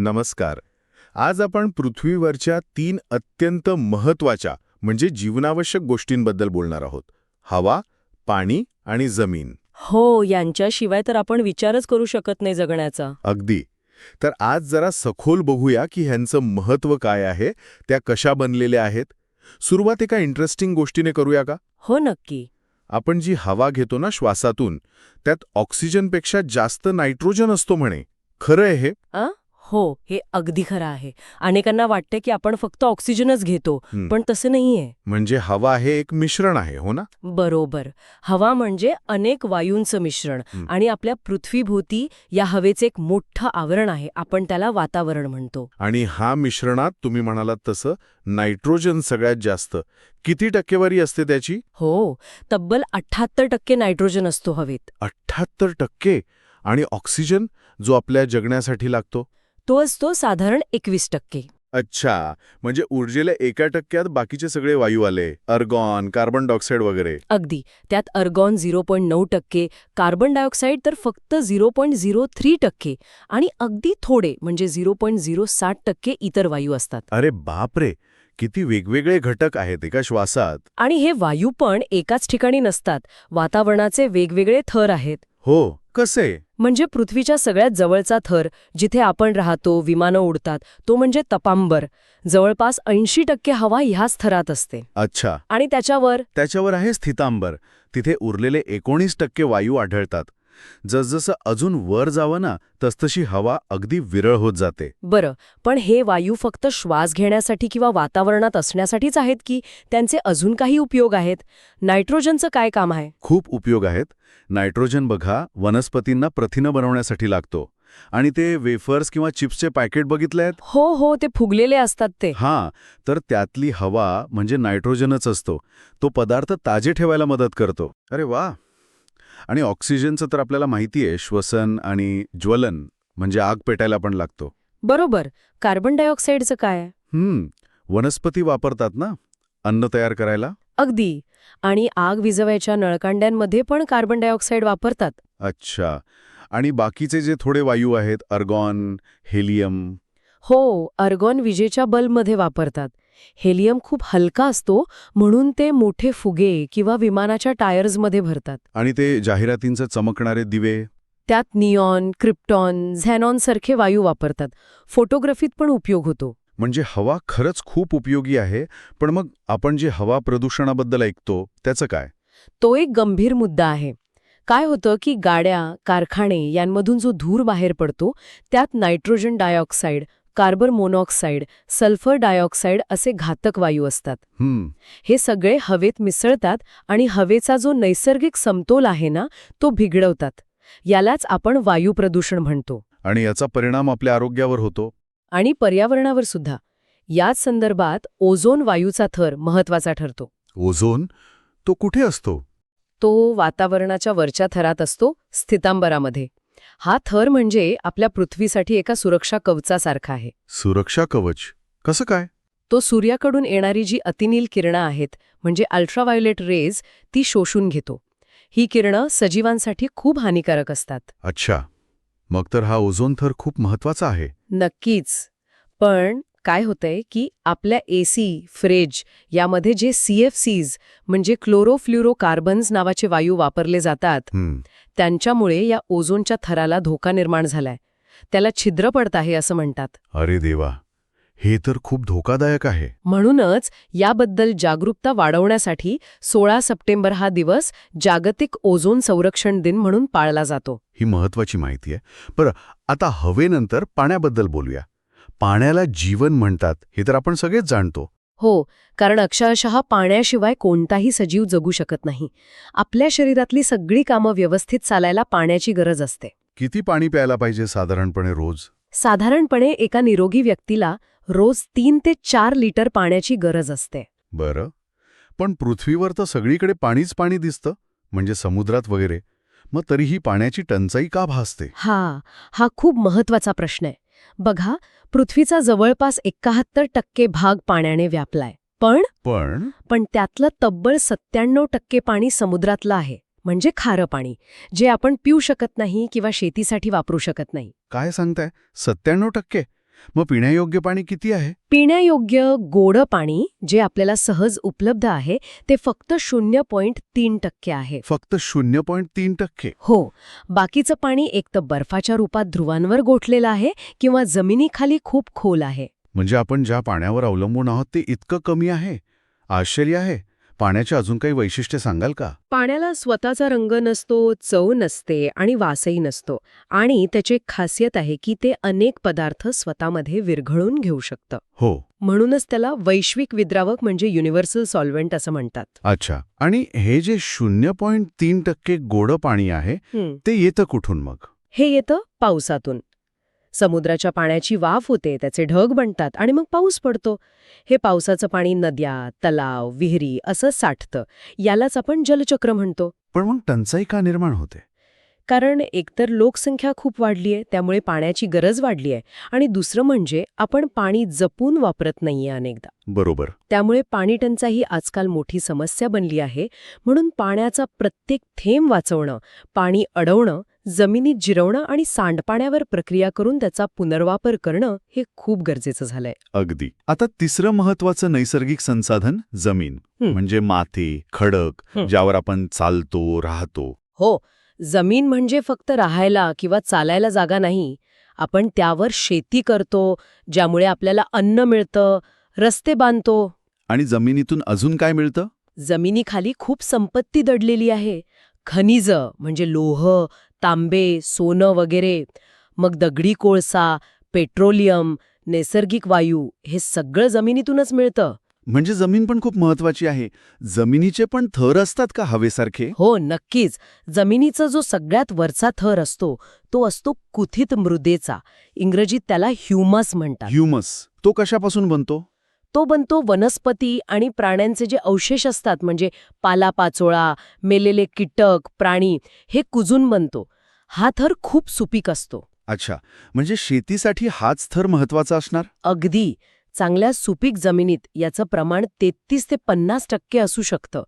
नमस्कार. आज आपण पृथ्वीवरच्या तीन अत्यंत महत्त्वाच्या म्हणजे जीवनावश्यक गोष्टींबद्दल बोलणार आहोत. हवा पाणी आणि जमीन. हो यांच्याशिवाय तर आपण विचारच करू शकत नाही जगण्याचा. अगदी. तर आज जरा सखोल बघूया की ह्यांचं महत्त्व काय आहे त्या कशा बनलेल्या आहेत. सुरुवात एका इंटरेस्टिंग गोष्टीने करूया का? हो नक्की. आपण जी हवा घेतो ना श्वासातून त्यात ऑक्सिजनपेक्षा जास्त नायट्रोजन असतो म्हणे. खरं आहे हे? आ? हो हे अगदी खरं आहे. अनेकांना वाटतं की आपण फक्त ऑक्सिजनच घेतो. पण तसं नाहीये. म्हणजे हवा हे एक मिश्रण आहे हो ना? बरोबर. हवा म्हणजे अनेक वायूंचं मिश्रण. आणि आपल्या पृथ्वीभोवती या हवेचे एक मोठं आवरण आहे आपण त्याला वातावरण म्हणतो. आणि हा मिश्रणात तुम्ही म्हणालात तसं नायट्रोजन सगळ्यात जास्त. किती टक्केवारी असते त्याची? हो तब्बल अठ्ठाहत्तर टक्के नायट्रोजन असतो हवेत. अठ्ठ्याहत्तर टक्के? आणि ऑक्सिजन जो आपल्या जगण्यासाठी लागतो? तो असतो साधारण एकवीस टक्के. अच्छा म्हणजे ऊर्जेला एका टक्क्यात बाकीचे सगळे वायू आले अर्गॉन कार्बन डायऑक्साईड वगैरे. अगदी. त्यात अर्गॉन झिरो पॉईंट नऊ टक्के कार्बन डायऑक्साईड तर फक्त झिरो पॉईंट झिरो थ्री टक्के आणि अगदी थोडे म्हणजे झिरो पॉईंट झिरो साठ टक्के इतर वायू असतात. अरे बापरे! किती वेगवेगळे घटक आहेत एका श्वासात. आणि हे वायू पण एकाच ठिकाणी नसतात. वातावरणाचे वेगवेगळे थर आहेत. हो. कसे? म्हणजे पृथ्वीच्या सगळ्यात जवळचा थर जिथे आपण राहतो विमानं उडतात तो म्हणजे तपांबर. जवळपास ऐंशी टक्के हवा ह्याच थरात असते. अच्छा. आणि त्याच्यावर त्याच्यावर आहे स्थितांबर. तिथे उरलेले एकोणीस टक्के वायू आढळतात. जसजसं अजून वर जावं ना तसतशी हवा अगदी विरळ होत जाते. बरं पण हे वायू फक्त श्वास घेण्यासाठी किंवा वातावरणात असण्यासाठीच आहेत की त्यांचे अजून काही उपयोग आहेत? नायट्रोजनचं काय काम आहे? खूप उपयोग आहेत. नायट्रोजन बघा वनस्पतींना प्रथिनं बनवण्यासाठी लागतो. आणि ते वेफर्स किंवा चिप्सचे पॅकेट बघितले आहेत? हो हो ते फुगलेले असतात ते. हां तर त्यातली हवा म्हणजे नायट्रोजनच असतो. तो पदार्थ ताजे ठेवायला मदत करतो. अरे वा आणि ऑक्सिजनचं तर आपल्याला माहिती आहे श्वसन आणि ज्वलन म्हणजे आग पेटायला पण लागतो. बरोबर. कार्बन डायऑक्साईडचं काय? हम्म. वनस्पती वापरतात ना अन्न तयार करायला? अगदी. आणि आग विझवायच्या नळकांड्यांमध्ये पण कार्बन डायऑक्साईड वापरतात. अच्छा. आणि बाकीचे जे थोडे वायू आहेत अर्गॉन हेलियम? हो अर्गॉन विजेच्या बल्बमध्ये वापरतात. हेलियम खूप हलका असतो म्हणून ते मोठे फुगे किंवा विमानाच्या टायर्समध्ये भरतात. आणि ते जाहिरातींचे चमकणारे दिवे? त्यात निऑन क्रिप्टॉन झॅनॉन सारखे वायू वापरतात. फोटोग्राफीत पण उपयोग होतो. म्हणजे हवा खरंच खूप उपयोगी आहे पण मग आपण जे हवा प्रदूषणाबद्दल ऐकतो त्याचं काय? तो एक गंभीर मुद्दा आहे. काय होतं की गाड्या कारखाने यांमधून जो धूर बाहेर पडतो त्यात nitrogen dioxide carbon monoxide sulphur dioxide असे घातक वायू असतात. हम्म. हे सगळे हवेत मिसळतात आणि हवेचा जो नैसर्गिक समतोल आहे ना तो बिघडवतात. यालाच आपण वायू प्रदूषण म्हणतो. आणि याचा परिणाम आपल्या आरोग्यावर होतो? आणि पर्यावरणावर सुद्धा. याच संदर्भात ओझोन वायूचा थर महत्त्वाचा ठरतो. ओझोन? तो कुठे असतो? तो वातावरणाच्या वरच्या थरात असतो स्थितांबरामध्ये. हा थर म्हणजे आपल्या पृथ्वीसाठी एका सुरक्षा कवचासारखा आहे. सुरक्षा कवच? कसं काय? तो सूर्याकडून येणारी जी अतिनील किरणं आहेत म्हणजे अल्ट्राव्हायोलेट रेज ती शोषून घेतो. ही किरणं सजीवांसाठी खूप हानिकारक असतात. अच्छा. मग तर हा ओझोन थर खूप महत्त्वाचा आहे. नक्कीच. पण काय होतंय की आपल्या एसी फ्रिज यामध्ये जे सीएफसीज म्हणजे क्लोरोफ्ल्युरोकार्बन्स नावाचे वायू वापरले जातात त्यांच्यामुळे या ओझोनच्या थराला धोका निर्माण झालाय. त्याला छिद्र पडत आहे असं म्हणतात. अरे देवा हे तर खूप धोकादायक आहे. म्हणूनच याबद्दल जागरूकता वाढवण्यासाठी सोळा सप्टेंबर हा दिवस जागतिक ओझोन संरक्षण दिन म्हणून पाळला जातो. ही महत्वाची माहिती आहे. बरं आता हवेनंतर पाण्याबद्दल बोलूया. पाण्याला जीवन म्हणतात हे तर आपण सगळेच जाणतो. हो कारण अक्षरशः पाण्याशिवाय कोणताही सजीव जगू शकत नाही. आपल्या शरीरातली सगळी कामं व्यवस्थित चालायला पाण्याची गरज असते. किती पाणी प्यायला पाहिजे साधारणपणे रोज? साधारणपणे एका निरोगी व्यक्तीला रोज तीन ते चार लिटर पाण्याची गरज असते. बरं. पण पृथ्वीवर तर सगळीकडे पाणीच पाणी दिसतं म्हणजे समुद्रात वगैरे. मग तरीही पाण्याची टंचाई का भासते? हा हा खूप महत्त्वाचा प्रश्न आहे. बघा पृथ्वीचा जवळपास एकाहत्तर टक्के भाग पाण्याने व्यापलाय. पण पण? पण त्यातलं तब्बल सत्त्याण्णव टक्के पाणी समुद्रातलं आहे म्हणजे खारं पाणी जे आपण पिऊ शकत नाही किंवा शेतीसाठी वापरू शकत नाही. काय सांगताय? सत्त्याण्णव टक्के? मग पिण्यायोग्य पाणी किती आहे? पिण्यायोग्य गोड पाणी जे आपल्याला सहज उपलब्ध आहे ते फक्त शून्य पॉईंट तीन टक्के आहे. फक्त शून्य पॉईंट तीन टक्के. हो बाकीचं पाणी एक तर बर्फाच्या रूपात ध्रुवांवर गोठलेलं आहे किंवा जमिनीखाली खूप खोल आहे. म्हणजे आपण ज्या पाण्यावर अवलंबून आहोत ते इतकं कमी आहे? आश्चर्य आहे. पाण्याचे अजून काही वैशिष्ट्य सांगाल का? पाण्याला स्वतःचा रंग नसतो चव नसते आणि वासही नसतो. आणि त्याची एक खासियत आहे की ते अनेक पदार्थ स्वतःमध्ये विरघळून घेऊ शकतं. हो. म्हणूनच त्याला वैश्विक विद्रावक म्हणजे युनिव्हर्सल सॉल्व्हेंट असं म्हणतात. अच्छा. आणि हे जे शून्य पॉईंट तीन टक्के गोडं पाणी आहे ते येतं कुठून मग? हे येतं पावसातून. समुद्राच्या पाण्याची वाफ होते त्याचे ढग बनतात आणि मग पाऊस पडतो. हे पावसाचं पाणी नद्या तलाव विहिरी असं साठतं. यालाच आपण जलचक्र म्हणतो. पण मग टंचाई का निर्माण होते? कारण एकतर लोकसंख्या खूप वाढली आहे त्यामुळे पाण्याची गरज वाढली आहे. आणि दुसरं म्हणजे आपण पाणी जपून वापरत नाहीये अनेकदा. बरोबर. त्यामुळे पाणी टंचाई आजकाल मोठी समस्या बनली आहे. म्हणून पाण्याचा प्रत्येक थेंब वाचवणं पाणी अडवणं जमिनीत जिरवणं आणि सांडपाण्यावर प्रक्रिया करून त्याचा पुनर्वापर करणं हे खूप गरजेचं झालंय. अगदी. आता तिसरं महत्वाचं नैसर्गिक संसाधन जमीन. म्हणजे माती खडक. ज्यावर आपण चालतो राहतो. हो जमीन म्हणजे फक्त राहायला किंवा चालायला जागा नाही. आपण त्यावर शेती करतो ज्यामुळे आपल्याला अन्न मिळतं रस्ते बांधतो. आणि जमिनीतून अजून काय मिळतं? जमिनीखाली खूप संपत्ती दडलेली आहे. खनिज म्हणजे लोह तांबे सोनं वगैरे. मग दगडी कोळसा पेट्रोलियम नैसर्गिक वायू हे सगळं जमिनीतूनच मिळतं. म्हणजे जमीन पण खूप महत्वाची आहे. जमिनीचे पण थर असतात का हवेसारखे? हो नक्कीच. जमिनीचा जो सगळ्यात वरचा थर असतो तो असतो कुथित मृदेचा. इंग्रजीत त्याला ह्युमस म्हणतात. ह्युमस. तो कशापासून बनतो? तो बनतो वनस्पती आणि प्राण्यांचे जे अवशेष असतात म्हणजे पालापाचोळा मेलेले कीटक प्राणी हे कुजून बनतो. हा थर खूप सुपीक असतो. अच्छा. म्हणजे शेतीसाठी हाच थर महत्त्वाचा असणार? अगदी. चांगल्या सुपीक जमिनीत याचं प्रमाण तेहतीस ते पन्नास टक्के असू शकतं.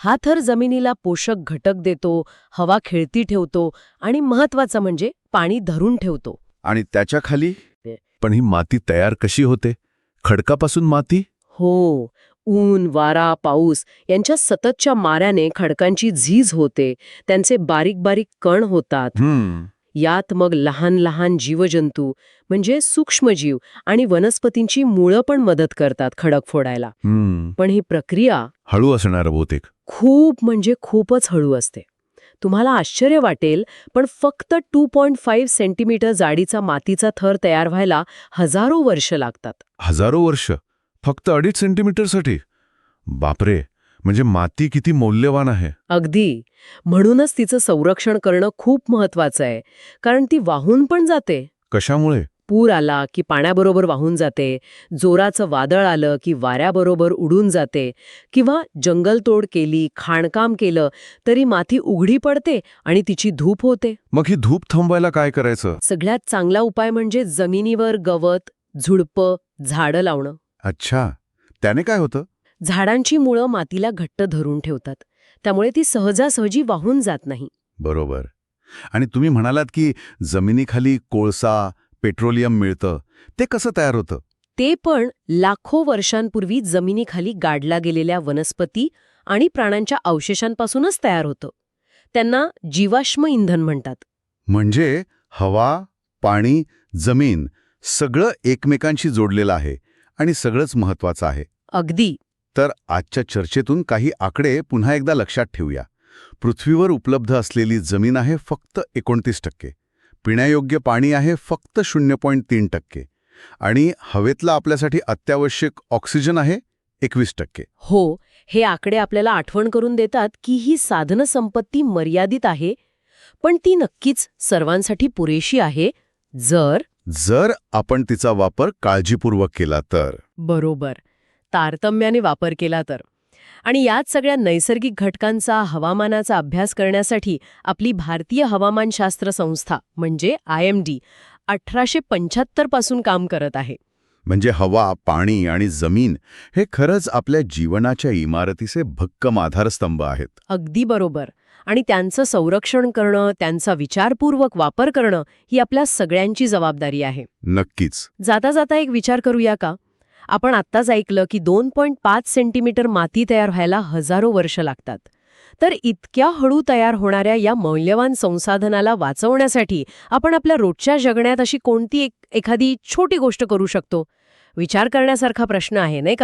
हा थर जमिनीला पोषक घटक देतो हवा खेळती ठेवतो आणि महत्वाचं म्हणजे पाणी धरून ठेवतो. आणि त्याच्याखाली? पण ही माती तयार कशी होते? खडकापासून माती? हो ऊन वारा पाऊस यांच्या सततच्या माऱ्याने खडकांची झीज होते. त्यांचे बारीक बारीक कण होतात. यात मग लहान लहान जीवजंतू म्हणजे सूक्ष्मजीव आणि वनस्पतींची मुळं पण मदत करतात खडक फोडायला. पण ही प्रक्रिया हळू असणार बहुतेक. खूप म्हणजे खूपच हळू असते. तुम्हाला आश्चर्य वाटेल पण फक्त टू पॉइंट फाईव्ह सेंटीमीटर जाडीचा मातीचा थर तयार व्हायला हजारो वर्ष लागतात. हजारो वर्ष? फक्त अडीच सेंटीमीटरसाठी? बापरे! म्हणजे माती किती मौल्यवान आहे. अगदी. म्हणूनच तिचं संरक्षण करणं खूप महत्वाचं आहे कारण ती वाहून पण जाते. कशामुळे? पूर आला की पाण्याबरोबर वाहून जाते जोराचं वादळ आलं की वाऱ्याबरोबर उडून जाते किंवा जंगलतोड केली खाणकाम केलं तरी माती उघडी पडते आणि तिची धूप होते. मग ही धूप थांबवायला काय करायचं? सगळ्यात चांगला उपाय म्हणजे जमिनीवर गवत झुडपं झाडं लावणं. अच्छा. त्याने काय होतं? झाडांची मुळं मातीला घट्ट धरून ठेवतात. त्यामुळे ती सहजासहजी वाहून जात नाही. बरोबर. आणि तुम्ही म्हणालात की जमिनीखाली कोळसा पेट्रोलियम मिळतं ते कसं तयार होतं? ते पण लाखो वर्षांपूर्वी जमिनीखाली गाडला गेलेल्या वनस्पती आणि प्राण्यांच्या अवशेषांपासूनच तयार होतं. त्यांना जीवाश्म इंधन म्हणतात. म्हणजे हवा पाणी जमीन सगळं एकमेकांशी जोडलेलं आहे आणि सगळंच महत्वाचं आहे. अगदी. तर आजच्या चर्चेतून काही आकडे पुन्हा एकदा लक्षात ठेवूया. पृथ्वीवर उपलब्ध असलेली जमीन आहे फक्त एकोणतीस टक्के. पिण्यायोग्य पाणी आहे फक्त शून्य पॉईंट तीन टक्के. आणि हवेतला आपल्यासाठी अत्यावश्यक ऑक्सिजन आहे एकवीस टक्के. हो हे आकडे आपल्याला आठवण करून देतात की ही साधन संपत्ती मर्यादित आहे पण ती नक्कीच सर्वांसाठी पुरेशी आहे जर जर आपण तिचा वापर काळजीपूर्वक केला तर. बरोबर. तारतम्याने वापर केला तर. आणि यात सगळ्या नैसर्गिक घटकांचा हवामानाचा अभ्यास करण्यासाठी आपली भारतीय हवामानशास्त्र संस्था म्हणजे आय एम डी अठराशे पंच्याहत्तरपासून काम करत आहे. म्हणजे हवा पाणी आणि जमीन हे खरंच आपल्या जीवनाच्या इमारतीचे भक्कम आधारस्तंभ आहेत. अगदी बरोबर. आणि त्यांचं संरक्षण करणं त्यांचा विचारपूर्वक वापर करणं ही आपल्या सगळ्यांची जबाबदारी आहे. नक्कीच. जाता जाता एक विचार करूया का? आपण आत्ताच ऐकलं की दोन पॉईंट पाच सेंटीमीटर माती तयार व्हायला हजारो वर्ष लागतात. तर इतक्या हळू तयार होणाऱ्या या मौल्यवान संसाधनाला वाचवण्यासाठी आपण आपल्या रोजच्या जगण्यात अशी कोणती एक एखादी छोटी गोष्ट करू शकतो? विचार करण्यासारखा प्रश्न आहे नाही का?